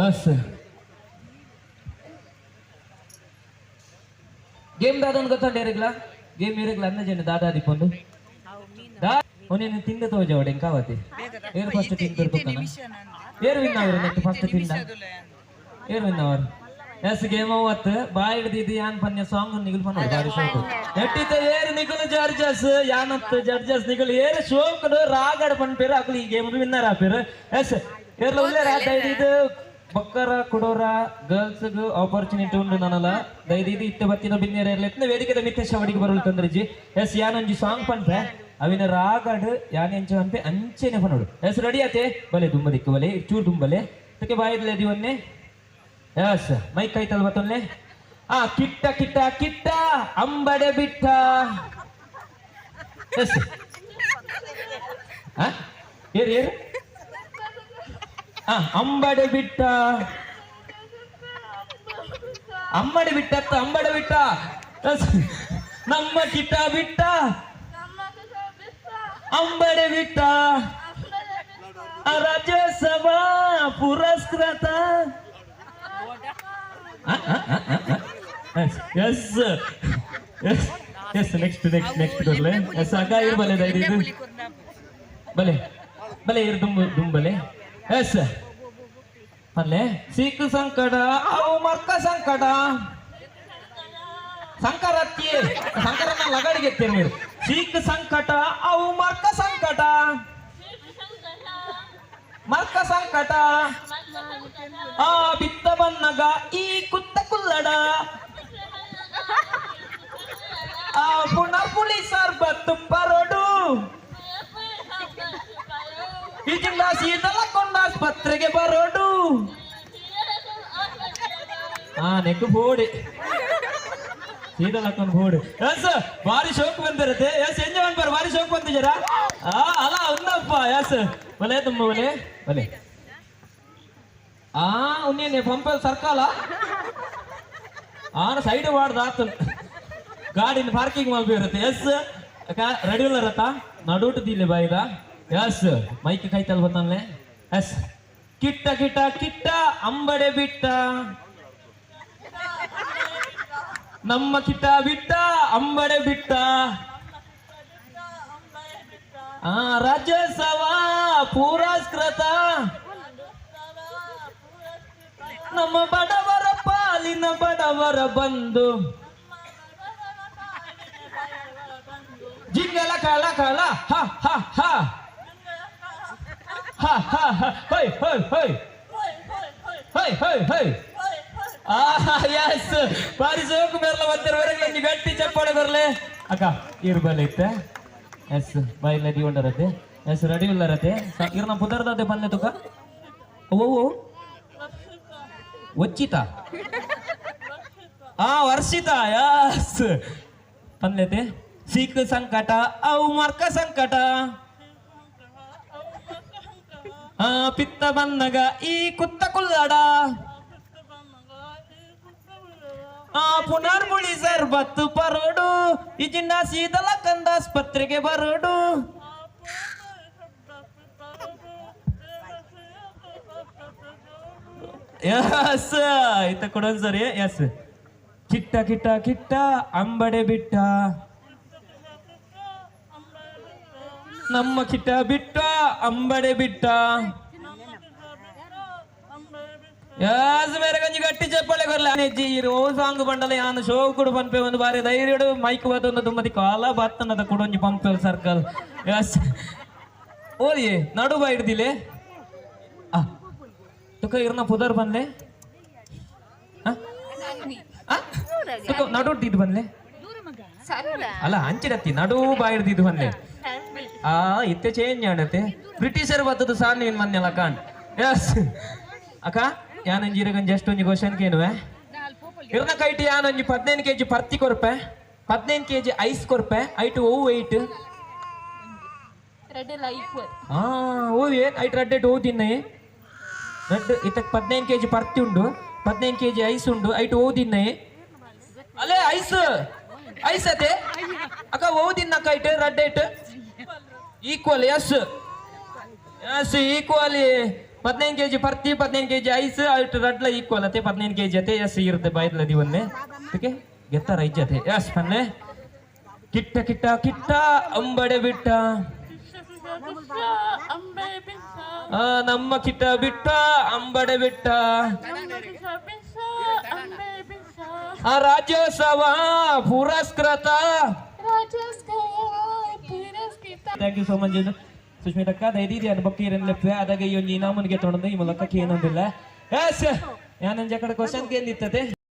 Bus game ದಾದನ್ ಗೊತ್ತಂಡ ಇರಗ್ಲ? ಗೇಮ್ ಇರಗ್ಲ? ಅನ್ನ ಜನ ದಾದಾ ದಿಪ್ಪೊಂದು ದಾ ಒನೇನು ತಿಂದ ತೋಜ ಅವಡೆ ಕಾವತಿ. ಏರು ಫಸ್ಟ್ ತಿಂದ ತೂಕನ ಏರು ವಿನ್ ಅವರು ನೆಟ್ ಫಸ್ಟ್ ತಿಂದ ಏರು ವಿನ್ ಅವರು. ಎಸ್ ಗೇಮ್ ಅವತ್ ಬಾಯ್ ಹಿಡ್ದಿದ್ದು ಯಾನ್ ಪನ್ಯ? ಸಾಂಗ್ ನಿಗುಲ್ ಪನ್ನ ಬಾರಿ ಶೋಕ್ ನೆಟ್ಟಿತ ಏರು ನಿಗುಲ್ ಜಡ್ಜಸ್ ಯಾನತ್ ಜಾರ್ಜಸ್ ನಿಗುಲ್? ಏರು ಶೋಕ್ ರಾಗಡ್ ಪನ್ ಪೇರು ಅಕ್ಲಿ ಈ ಗೇಮ್ ವಿನ್ನರ್ ಆಪೇರು. ಎಸ್ ಏರ್ಲ ಉಳ್ಳೆ ರಾತ ಹಿಡಿದು. ಬಕ್ಕರ ಕೊಡೋರ ಗರ್ಲ್ಸ್ ಆಪರ್ಚುನಿಟಿ ಉಂಡು ನನಲ ದಯದಿದ್ದು ಇತ್ತ ಬತ್ತಿನ ಬಿನ್ನೇರ ಇರ್ಲೆತ್ನ ವೇದಿಕೆದ ಮಿತ್ತೇಶ ಅವಡಿಗೆ ಬರಲು ತಂದ್ರಜಿ. S, ಯಾನೊಂಜಿ song ಪಂಡ್ರೆ. ಅವಿನ ರಾಗಡ್ ಯಾನ್ ಎಂಚ ಅಂತ ಅಂಚೆನೆ ಪನೋಡು ಎಸ್ ರೆಡಿ ಆತೆ? ಬಲೆ ದುಂಬ ದಿಕ್ಕು, ಬಲೆ. ಚೂರು ದುಂಬಲೆ. ಅದಕ್ಕೆ ಬಾಯಿದ್ಲೆ ದಿವನ್ನೇ ಎಸ್ ಮೈಕ್ ಕೈತಲ್ ಬತ್ತೊನ್ನೆ ಆ, ಕಿಟ್ಟ ಕಿಟ್ಟ ಕಿಟ್ಟ, ಅಂಬಡೆ ಬಿಟ್ಟ. ಎಸ್. ಏರ್ ಏರ್? ಅಂಬಡೆ ಬಿಟ್ಟ ಅಮ್ಮಡೆ ಬಿಟ್ಟತ್ತ ಅಂಬಡೆ ಬಿಟ್ಟ ಎಸ್. ನಮ್ಮ ಕಿಟ್ಟ ಬಿಟ್ಟ ಅಂಬಡೆ ಬಿಟ್ಟ ಆ ರಾಜ್ಯಸಭಾ ಪುರಸ್ಕೃತ yes yes yes next next next ಬರ್ಲೆ yes ಅಗ ಇರ್ಬಲೆ ಇದು ಬಲೆ ಬಲೆ ಇರ್ ದುಂಬ ದುಂಬಲೆ ಎಸ್. ಅಲ್ಲೇ? ಸಿಕ್ ಸಂಕಟ, ಅವು ಮರ್ಕ ಸಂಕಟ. ಸಂಕರತ್ತಿ. ಸಂಕರನ ಲಗಡಿಗೆ ಎತ್ತೀರಿ ನೀವು ಸಿಕ್ ಸಂಕಟ, ಅವು ಮರ್ಕ ಸಂಕಟ. ಮರ್ಕ ಸಂಕಟ. ಆ ಬಿತ್ತ ಬನ್ನಗ ಈ ಕುತ್ತ ಕುಲ್ಲಡ. ಆ ಪುನಃ ಪುಳಿ ಸರ್ಬತ್ತು ಈ ಜಿಲ್ಲಾ ಶೀತಲಕೊಂಡ ಆಸ್ಪತ್ರೆಗೆ ಬರೋಡು ನೆಕ್ ಬೋಡಿ ಹಾಕೊಂಡು ಬೋಡಿ ಎಸ್ ಬಾರಿ ಶೋಕ್ ಬಂದಿರುತ್ತೆ. ಎಸ್ ಎಂಜಾಯ್ ಮಾಡ್ಬಾರ ಬಾರಿ ಶೋಕ್ ಬಂದಿದ್ದೀರಾ? ಅಲ್ಲ ಉಂದಪ್ಪ ಎಸ್. ಬಲೆ ತುಂಬ ಬಲೆ ಬಲೆ ಆ ಉನ್ನೇನೆ ಪಂಪ, ಸರ್ಕಾಲ. ಆನ ಸೈಡ್ ಆತು. ಗಾಡಿನ ಪಾರ್ಕಿಂಗ್ ಮಾಡ್ಬಿರುತ್ತೆ ಎಸ್ ರೆಡಿ ಇರತ್ತ ನಡುಟು ದಿಲ್ಲಿ ಬಾಯಿದ ಎಸ್, ಮೈಕ್ ಕೈತಲ್ ಬಂದನ್ಲೆ ಎಸ್. ಕಿಟ್ಟ ಕಿಟ್ಟ ಕಿಟ್ಟ, ಅಂಬಡೆ ಬಿಟ್ಟ. ನಮ್ಮ ಕಿಟ್ಟ ಬಿಟ್ಟ, ಅಂಬಡೆ ಬಿಟ್ಟ. ಆ, ರಾಜ್ಯೋತ್ಸವ ಪುರಸ್ಕೃತ. ನಮ್ಮ ಬಡವರ ಪಾಲಿನ ಬಡವರ ಬಂದು ಜಿಂಗಲ ಕಳ ಕಳ ಹ ಹ ಹ. ಹ ಹ ಹ. ಹೊಯ್ ಹೊಯ್ ಹೊಯ್. ಹೊಯ್ ಹೊಯ್ ಹೊಯ್. ಯಸ್ ಬಾರಿ ಸೋಕು ಬರಲ ಒಂದರವರೆಗೆ ಒಂದು ಗಟ್ಟಿ ಚಪ್ಪಾಳೆ ಬರಲೇ. ಅಕ್ಕ ಇರ್ಬಲ್ಲ ಇತ್ತೆ ಎಸ್ ಬಾಯಿಲ್ಲ ದಿಗೊಂಡರತೆ ಎಸ್ ರೆಡಿ ಉಳ್ಳರತೆ ಇರ್ ನಮ್ಮ ಪುದರ್ದದೆ ಬಂದೆ ತುಕ. ಓ ಒಚ್ಚಿತ ಆ, ವರ್ಷಿತ. ಯಸ್ ಪನ್ಲೆತೆ ಸಿಖ್ ಸಂಕಟ, ಅವು ಮರ್ಕ ಸಂಕಟ. ಆ, ಪಿತ್ತ ಬಂದಗ ಈ ಕುತ್ತ ಕುಲ್ಲಡ. ಆ ಪುನರ್ಮುಳಿ ಸರ್ಬತ್ತು ಪರಡು ಈ ಜಿನ್ನ ಶೀತಲ ಕಂದ ಆಸ್ಪತ್ರೆಗೆ ಬರೋಡು. ಎಸ್ ಆಯ್ತ ಕೊಡೋದು ಸರಿ ಎಸ್ ಕಿಟ್ಟ ಕಿಟ್ಟ ಕಿಟ್ಟ, ಅಂಬಡೆ ಬಿಟ್ಟ. ನಮ್ಮ ಕಿಟ್ಟ ಬಿಟ್ಟ, ಅಂಬಡೆ ಬಿಟ್ಟ. ಯಾಸ್ ಗಂಜಿ ಗಟ್ಟಿ ಚಪ್ಪಳೆ ಬರಲ್ಲ ನೆಜ್ಜಿ ಇರೋ ಸಾಂಗ್ ಬಂಡಲ ಯಾನು ಶೋ ಕುಡು ಪಂಪೆ, ಒಂದು ಬಾರಿ ಧೈರ್ಯಡು ಮೈಕ್ ಬತ್ತೊಂದು ತುಂಬದಿ ಕಾಲ ಬತ್ತನದ ಕುಡೊಂಜಿ ಪಂಪೆ ಸರ್ಕಲ್ ಯಸ್ ಓದಿ, ನಡು ಬಾ ಹಿಡ್ದಿಲೆ. ಆ, ತುಕ, ಇರ್ನ ಪುದರ್ ಬಂದೆ ಆ? ಆ? ತುಕ, ನಡು ಇದ್ದು ಬಂದ್ಲೆ. ಅಲ್ಲ, ಅಂಚಿಡತ್ತಿ, ನಡು ಬಾ ಹಿಡ್ದಿದ್ದು ಬಂದೆ ಆ, ಇತ್ತೆ ಚೇಂಜ್ ಮಾಡತ್ತೆ ಬ್ರಿಟಿಷರ್ ಬತ್ತದು ಸಾನ್ ನೀನ್ ಮನ್ನೆಲ್ಲ ಕಾಣ್. ಎಸ್ ಅಕ್ಕ? ಯಾನಂಜೀರಗಂಜಿ ಒಂಜಿ ಕ್ವಶನ್ ಕೇನುವೆ ಇರ್ನ ಕೈಟಿ ಯಾನೊಂಜಿ ಪದ್ನೈದು ಕೆಜಿ ಪರ್ತಿ ಕೊರ್ಪೆ ಪದ್ನೈದು ಕೆಜಿ ಐಸ್ ಕೊರ್ಪೆ ಐಟು ಓ ವೆಯ್ಟ್ ರೆಡ್ ಆ ಓವಿ ಐಟ್ ರಡ್ಡೆಟ್ ಓ ತಿನ್ನೈ. ರಡ್ ಇತ್ತಕ್ ಪದ್ನೈದು ಕೆಜಿ ಪರ್ತಿ ಉಂಡು. ಪದ್ನೈದು ಕೆಜಿ ಐಸ್ ಉಂಡು. ಐಟ್ ಓ ತಿನ್ನೈ. ಅಲ್ಲೇ ಐಸ್? ಐಸ್ ಅದೇ ಅಕ್ಕ ಓ ತಿನ್ನಕ್ಕ ಐಟ್ ರಡ್ಡೆಟ್ ಈಕ್ವಲ್ ಎಸ್ ಎಸ್ ಈಕ್ವಲಿ ಪದಿನೈದು ಕೆಜಿ ಪರ್ತಿ ಪದಿನೈದು ಕೆಜಿ ಐಸ್ ಅಲ್ಟ್ ರಡ್ಲ ಈಕ್ವಲ್ ಅತೆ ಪದಿನೈದು ಕೆಜಿ ಅತೆ ಎಸ್ ಇರುತ್ತೆ ಬೈದ್ಲ ದಿವನ್ನೆ ಓಕೆ ಗೆತ್ತಾರ ಐಜತೆ ಎಸ್ ಪನ್ನೆ ಕಿಟ್ಟ ಕಿಟ್ಟ ಕಿಟ್ಟ ಅಂಬಡೆ ಬಿಟ್ಟ ಆ, ನಮ್ಮ ಕಿಟ್ಟ ಬಿಟ್ಟ ಅಂಬಡೆ ಬಿಟ್ಟ ಆ ರಾಜ್ಯೋತ್ಸವ ಪುರಸ್ಕೃತ ಥ್ಯಾಂಕ್ ಯು ಸೋ ಮಚ್ ಸುಷ್ಮಿತಕ್ಕ ದಯದೀದಿ ಅನ್ ಬಕ್ಕೀರನ್ ಲೆಪ್ಪೆ ಅದಾಗ ಈ ಒಂದು ಇನಾಮನ್ಗೆ ತೊಗೊಂಡು ಈ ಮೂಲಕ ಏನೊಂದಿಲ್ಲ ಎಸ್ ಜಕಡ ಕಡೆ ಕ್ವಶನ್